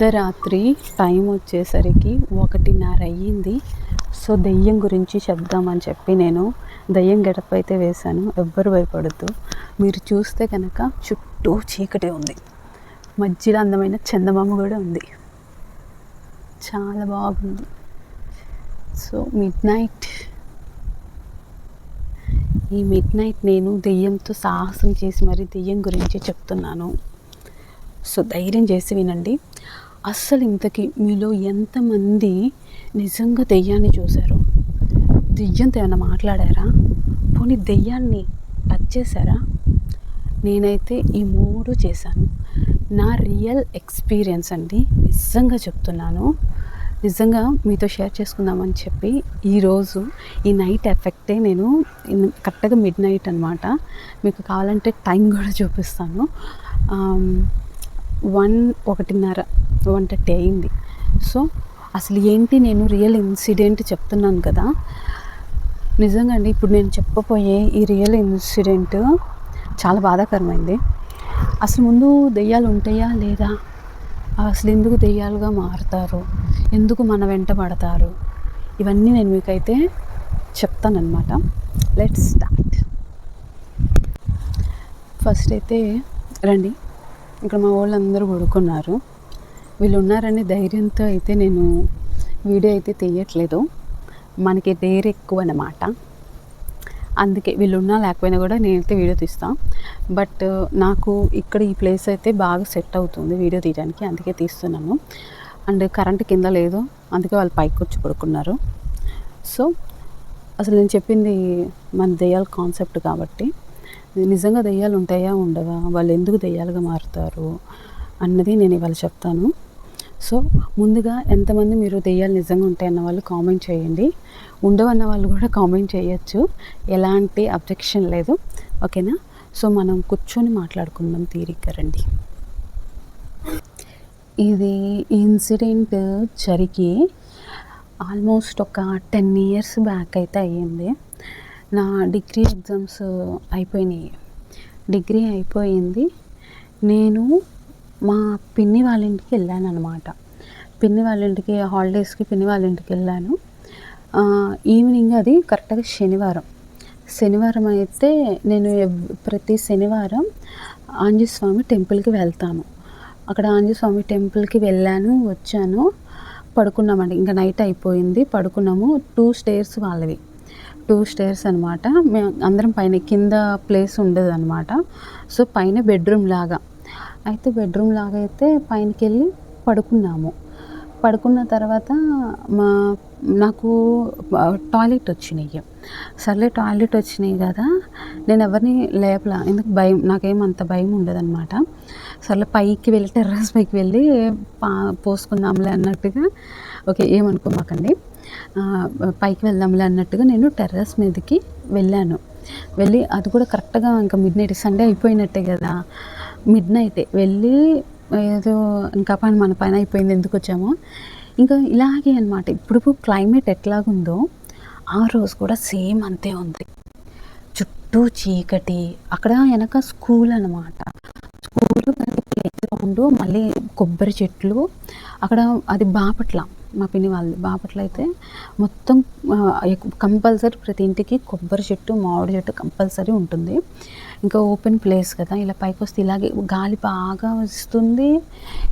అర్ధరాత్రి టైం వచ్చేసరికి ఒకటిన్నర అయ్యింది. సో దెయ్యం గురించి చెప్దామని చెప్పి నేను దెయ్యం గడప అయితే వేశాను. ఎవ్వరు భయపడద్దు. మీరు చూస్తే కనుక చుట్టూ చీకటే ఉంది. మధ్యలో అందమైన చందమామ కూడా ఉంది. చాలా బాగుంది. సో మిడ్ నైట్ ఈ మిడ్ నైట్ నేను దెయ్యంతో సాహసం చేసి మరి దెయ్యం గురించి చెప్తున్నాను. సో ధైర్యం చేసి వినండి. అస్సలు ఇంతకీ మీలో ఎంతమంది నిజంగా దెయ్యాన్ని చూశారు? దెయ్యంతో ఏమైనా మాట్లాడారా? పోనీ దెయ్యాన్ని టచ్ చేశారా? నేనైతే ఈ మూడు చేశాను. నా రియల్ ఎక్స్పీరియన్స్ అండి నిజంగా చెప్తున్నాను. నిజంగా మీతో షేర్ చేసుకుందామని చెప్పి ఈరోజు ఈ నైట్ ఎఫెక్టే నేను కరెక్ట్గా మిడ్ నైట్ అనమాట మీకు కావాలంటే టైం కూడా చూపిస్తాను. వన్ ఒకటిన్నర వన్ థర్టీ అయింది. సో అసలు ఏంటి నేను రియల్ ఇన్సిడెంట్ చెప్తున్నాను కదా? నిజంగా అండి ఇప్పుడు నేను చెప్పబోయే ఈ రియల్ ఇన్సిడెంట్ చాలా బాధాకరమైంది. అసలు ముందు దెయ్యాలు ఉంటాయా లేదా? అసలు ఎందుకు దెయ్యాలుగా మారుతారు? ఎందుకు మన వెంట పడతారు? ఇవన్నీ నేను మీకైతే చెప్తానమాట లెట్స్ స్టార్ట్ ఫస్ట్ అయితే రండి. ఇక్కడ మా వాళ్ళందరూ పడుకున్నారు. వీళ్ళు ఉన్నారని ధైర్యంతో అయితే నేను వీడియో అయితే తీయట్లేదు. మనకి డేర్ ఎక్కువ అన్నమాట అందుకే వీళ్ళు ఉన్నా లేకపోయినా కూడా నేనైతే వీడియో తీస్తాను బట్ నాకు ఇక్కడ ఈ ప్లేస్ అయితే బాగా సెట్ అవుతుంది వీడియో తీయడానికి అందుకే తీస్తున్నాను. అండ్ కరెంట్ కింద లేదు అందుకే వాళ్ళు పైకి వచ్చి పడుకున్నారు. సో అసలు నేను చెప్పింది మన దెయ్యాల కాన్సెప్ట్ కాబట్టి నిజంగా దెయ్యాలు ఉంటాయా ఉండవా? వాళ్ళు ఎందుకు దెయ్యాలుగా మారుతారు? అన్నది నేను ఇవాళ చెప్తాను. సో ముందుగా ఎంతమంది మీరు దెయ్యాలు నిజంగా ఉంటాయన్న వాళ్ళు కామెంట్ చేయండి. ఉండవన్న వాళ్ళు కూడా కామెంట్ చేయొచ్చు. ఎలాంటి అబ్జెక్షన్ లేదు. ఓకేనా? సో మనం కూర్చొని మాట్లాడుకుందాం తీరిక రండి. ఇది ఇన్సిడెంట్ జరిగి ఆల్మోస్ట్ ఒక టెన్ ఇయర్స్ బ్యాక్ అయితే అయ్యింది. నా డిగ్రీ ఎగ్జామ్స్ అయిపోయినాయి. డిగ్రీ అయిపోయింది. నేను మా పిన్ని వాళ్ళ ఇంటికి వెళ్ళాను అనమాట పిన్ని వాళ్ళ ఇంటికి హాలిడేస్కి పిన్ని వాళ్ళ ఇంటికి వెళ్ళాను. ఈవినింగ్ అది కరెక్ట్గా శనివారం. శనివారం అయితే నేను ప్రతి శనివారం ఆంజనేయస్వామి టెంపుల్కి వెళ్తాను. అక్కడ ఆంజస్వామి టెంపుల్కి వెళ్ళాను వచ్చాను. పడుకున్నామండి. ఇంకా నైట్ అయిపోయింది. పడుకున్నాము. టూ స్టేర్స్ వాళ్ళవి. టూ స్టేర్స్ అనమాట మేము అందరం పైన కింద ప్లేస్ ఉండదు అనమాట సో పైన బెడ్రూమ్ లాగా. అయితే బెడ్రూమ్ లాగా అయితే పైనకి వెళ్ళి పడుకున్నాము. పడుకున్న తర్వాత మా నాకు టాయిలెట్ వచ్చినాయి. సర్లే టాయిలెట్ వచ్చినాయి కదా నేను ఎవరిని లేపలా? ఎందుకు భయం? నాకేం అంత భయం ఉండదన్నమాట. సర్లే పైకి వెళ్ళి టెర్రస్ పైకి వెళ్ళి పా పోసుకుందాంలే అన్నట్టుగా ఓకే ఏమనుకోమాకండి. పైకి వెళ్దాంలే అన్నట్టుగా నేను టెర్రస్ మీదకి వెళ్ళాను. వెళ్ళి అది కూడా కరెక్ట్గా ఇంకా మిడ్ నైట్ సండే అయిపోయినట్టే కదా. మిడ్ నైటే వెళ్ళి ఏదో ఇంకా పని మన పైన అయిపోయింది ఎందుకు వచ్చామో. ఇంకా ఇలాగే అనమాట ఇప్పుడు క్లైమేట్ ఎట్లాగుందో ఆ రోజు కూడా సేమ్ అంతే ఉంది. చుట్టూ చీకటి అక్కడ వెనక స్కూల్ అనమాట స్కూల్ ప్లే గ్రౌండ్ మళ్ళీ కొబ్బరి చెట్లు అక్కడ అది బాపట్ల. మా పిన్ని వాళ్ళది బాపట్ల అయితే మొత్తం కంపల్సరీ ప్రతి ఇంటికి కొబ్బరి చెట్టు మామిడి చెట్టు కంపల్సరీ ఉంటుంది. ఇంకా ఓపెన్ ప్లేస్ కదా ఇలా పైకి వస్తే ఇలాగే గాలి బాగా వస్తుంది.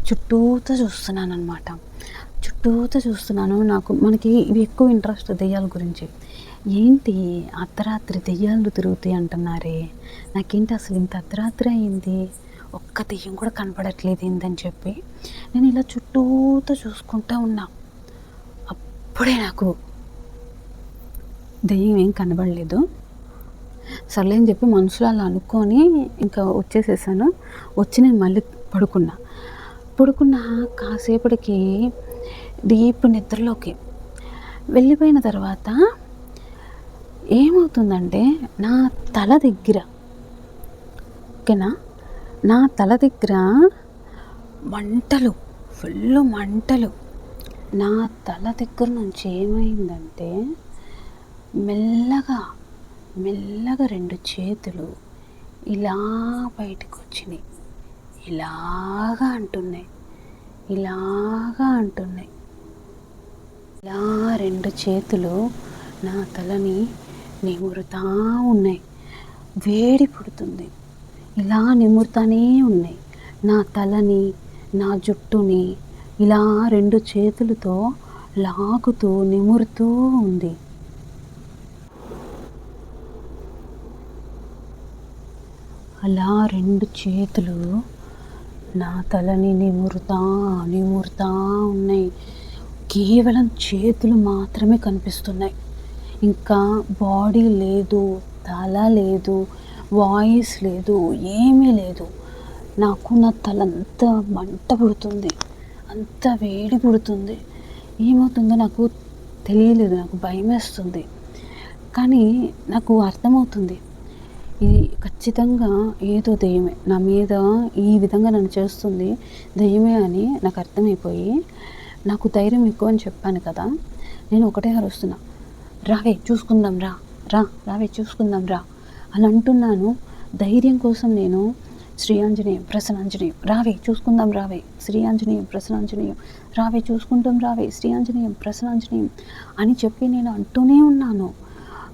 చుట్టూతో చూస్తున్నాను అనమాట చుట్టూతో చూస్తున్నాను. నాకు మనకి ఇవి ఎక్కువ ఇంట్రెస్ట్ దెయ్యాల గురించి. ఏంటి అర్ధరాత్రి దెయ్యాలు తిరుగుతాయి అంటున్నారే? నాకేంటి అసలు ఇంత అర్ధరాత్రి అయింది? ఒక్క దెయ్యం కూడా కనపడట్లేదు ఏందని చెప్పి నేను ఇలా చుట్టూతో చూసుకుంటా ఉన్నా. అప్పుడే నాకు. దెయ్యం ఏం కనబడలేదు. సర్లే అని చెప్పి మనసులో అలా అనుకొని ఇంకా వచ్చేసేసాను. వచ్చి నేను మళ్ళీ పడుకున్నా. పడుకున్న కాసేపటికి డీప్ నిద్రలోకి వెళ్ళిపోయిన తర్వాత ఏమవుతుందంటే నా తల దగ్గర ఓకేనా? నా తల దగ్గర మంటలు ఫుల్ మంటలు. నా తల దగ్గర నుంచి ఏమైందంటే మెల్లగా మెల్లగా రెండు చేతులు ఇలా బయటకు వచ్చినాయి ఇలాగా అంటున్నాయి. ఇలాగా అంటున్నాయి. ఇలా రెండు చేతులు నా తలని నిమురుతా ఉన్నాయి. వేడి పుడుతుంది. ఇలా నిమురుతానే ఉన్నాయి. నా తలని నా జుట్టుని ఇలా రెండు చేతులతో లాగుతూ నిమురుతూ ఉంది. అలా రెండు చేతులు నా తలని నిమురుతా నిమురుతా ఉన్నాయి. కేవలం చేతులు మాత్రమే కనిపిస్తున్నాయి. ఇంకా బాడీ లేదు తల లేదు వాయిస్ లేదు ఏమీ లేదు. నాకు నా తలంతా మంట పుడుతుంది. అంత వేడి పుడుతుంది. ఏమవుతుందో నాకు తెలియలేదు. నాకు భయం వేస్తుంది కానీ నాకు అర్థమవుతుంది. ఇది ఖచ్చితంగా ఏదో దెయ్యమే. నా మీద ఈ విధంగా నన్ను చేస్తుంది దెయ్యమే అని నాకు అర్థమైపోయి నాకు ధైర్యం ఎక్కువ అని చెప్పాను కదా నేను ఒకటే అరుస్తున్నా. రావే చూసుకుందాం రా. రా రావే చూసుకుందాం రా అని అంటున్నాను. ధైర్యం కోసం నేను శ్రీ ఆంజనేయం ప్రసనాంజనేయం రావే చూసుకుందాం రావే శ్రీ ఆంజనేయం ప్రసనాంజనేయం రావే చూసుకుంటాం రావే శ్రీ ఆంజనేయం ప్రసనాంజనేయం అని చెప్పి నేను అంటూనే ఉన్నాను.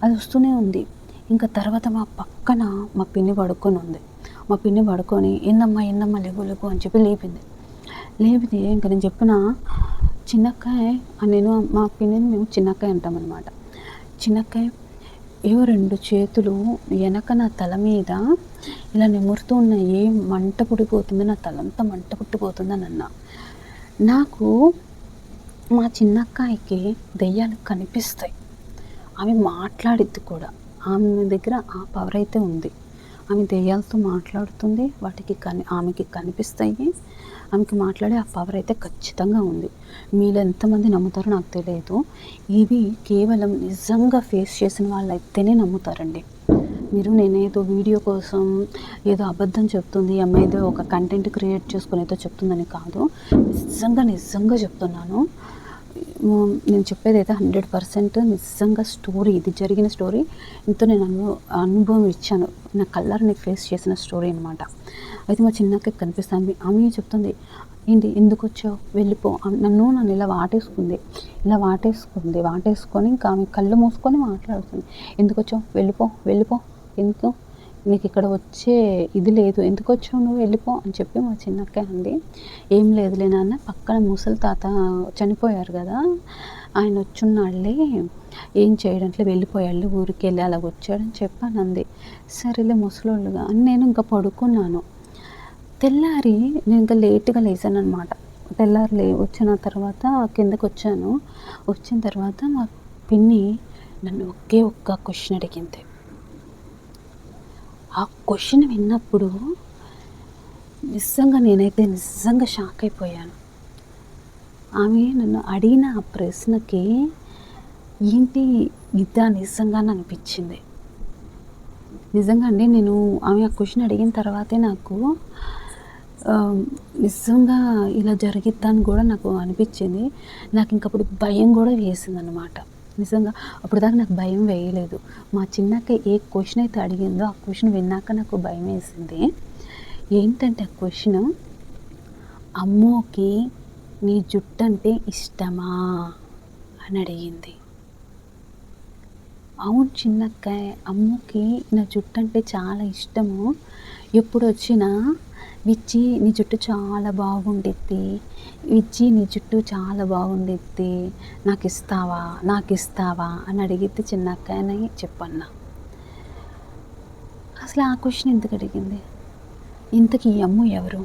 అది వస్తూనే ఉంది. ఇంకా తర్వాత మా పక్కన మా పిన్ని పడుకొని ఉంది. మా పిన్ని పడుకొని ఏందమ్మా ఏందమ్మా లేవు లేవు అని చెప్పి లేపింది. లేపితే ఇంకా నేను చెప్పిన చిన్నక్కాయ నేను మా పిన్నిని మేము చిన్నక్కాయ అంటామన్నమాట. చిన్నక్కాయ ఏవో రెండు చేతులు వెనక నా తల మీద ఇలా నిమురుతూ ఉన్నాయి. మంట పుడిపోతుంది? నా తలంతా మంట పుట్టిపోతుందని అన్న. నాకు మా చిన్నక్కాయికి దెయ్యాలు కనిపిస్తాయి. ఆమె మాట్లాడిద్ది కూడా. ఆమె దగ్గర ఆ పవర్ అయితే ఉంది. ఆమె దెయ్యాలతో మాట్లాడుతుంది వాటికి కని ఆమెకి కనిపిస్తాయి. ఆమెకి మాట్లాడే ఆ పవర్ అయితే ఖచ్చితంగా ఉంది. మీలో ఎంతమంది నమ్ముతారో నాకు తెలియదు. ఇవి కేవలం నిజంగా ఫేస్ చేసిన వాళ్ళైతేనే నమ్ముతారండి. మీరు నేనేదో వీడియో కోసం ఏదో అబద్ధం చెప్తుంది అమ్మ అమ్మాయి ఏదో ఒక కంటెంట్ క్రియేట్ చేసుకుని ఏదో చెప్తుందని కాదు. నిజంగా నిజంగా చెప్తున్నాను. నేను చెప్పేది అయితే హండ్రెడ్ పర్సెంట్ నిజంగా స్టోరీ ఇది జరిగిన స్టోరీ. ఇంతో నేను అను అనుభవం ఇచ్చాను. నా కళ్ళని ఫేస్ చేసిన స్టోరీ అనమాట అయితే మా చిన్నకి కనిపిస్తాను ఆమె చెప్తుంది? ఏంటి? ఎందుకు వచ్చావు? వెళ్ళిపో. నన్ను నన్ను ఇలా వాటేసుకుంది. ఇలా వాటేసుకుంది. వాటేసుకొని ఇంకా ఆమె కళ్ళు మూసుకొని మాట్లాడుతుంది. ఎందుకు వచ్చావు? వెళ్ళిపో. వెళ్ళిపో. ఎందుకు? నీకు ఇక్కడ వచ్చే ఇది లేదు. ఎందుకు వచ్చావు నువ్వు? వెళ్ళిపో అని చెప్పి మా చిన్నక్క అంది. ఏం లేదులే నాన్న పక్కన ముసలి తాత చనిపోయారు కదా ఆయన వచ్చున్నాళ్ళే ఏం చేయడంట్లో వెళ్ళిపోయాళ్ళు ఊరికి వెళ్ళి అలాగ వచ్చాడని చెప్పాను అంది. సరేలే ముసలోళ్ళుగా అని నేను ఇంకా పడుకున్నాను. తెల్లారి నేను ఇంకా లేట్గా లేచాను అనమాట తెల్లారి లే వచ్చిన తర్వాత కిందకు వచ్చాను. వచ్చిన తర్వాత మా పిన్ని నన్ను ఒకే ఒక్క క్వశ్చన్ అడిగింది. ఆ క్వశ్చన్ విన్నప్పుడు నిజంగా నేనైతే నిజంగా షాక్ అయిపోయాను. ఆమె నన్ను అడిగిన ఆ ప్రశ్నకి ఏంటి ఇదా నిజంగా అనిపించింది. నిజంగా అండి నేను ఆమె ఆ క్వశ్చన్ అడిగిన తర్వాతే నాకు నిజంగా ఇలా జరిగిద్దని కూడా నాకు అనిపించింది. నాకు ఇంకప్పుడు భయం కూడా వేసింది అనమాట నిజంగా అప్పుడు దాకా నాకు భయం వేయలేదు. మా చిన్నక్క ఏ క్వశ్చన్ అయితే అడిగిందో ఆ క్వశ్చన్ విన్నాక నాకు భయం వేసింది. ఏంటంటే ఆ క్వశ్చన్ అమ్మోకి నీ జుట్టు అంటే ఇష్టమా? అని అడిగింది. అవును చిన్నక్క అమ్మకి నా జుట్టు అంటే చాలా ఇష్టము. ఎప్పుడు వచ్చినా విచ్చి నీ జుట్టు చాలా బాగుండిద్ది. విచ్చి నీ జుట్టు చాలా బాగుండిద్ది. నాకు ఇస్తావా నాకు ఇస్తావా అని అడిగితే చిన్నక్క అని చెప్పన్నా. అసలు ఆ క్వశ్చన్ ఎందుకు అడిగింది? ఇంతకీ ఈ ఎవరు?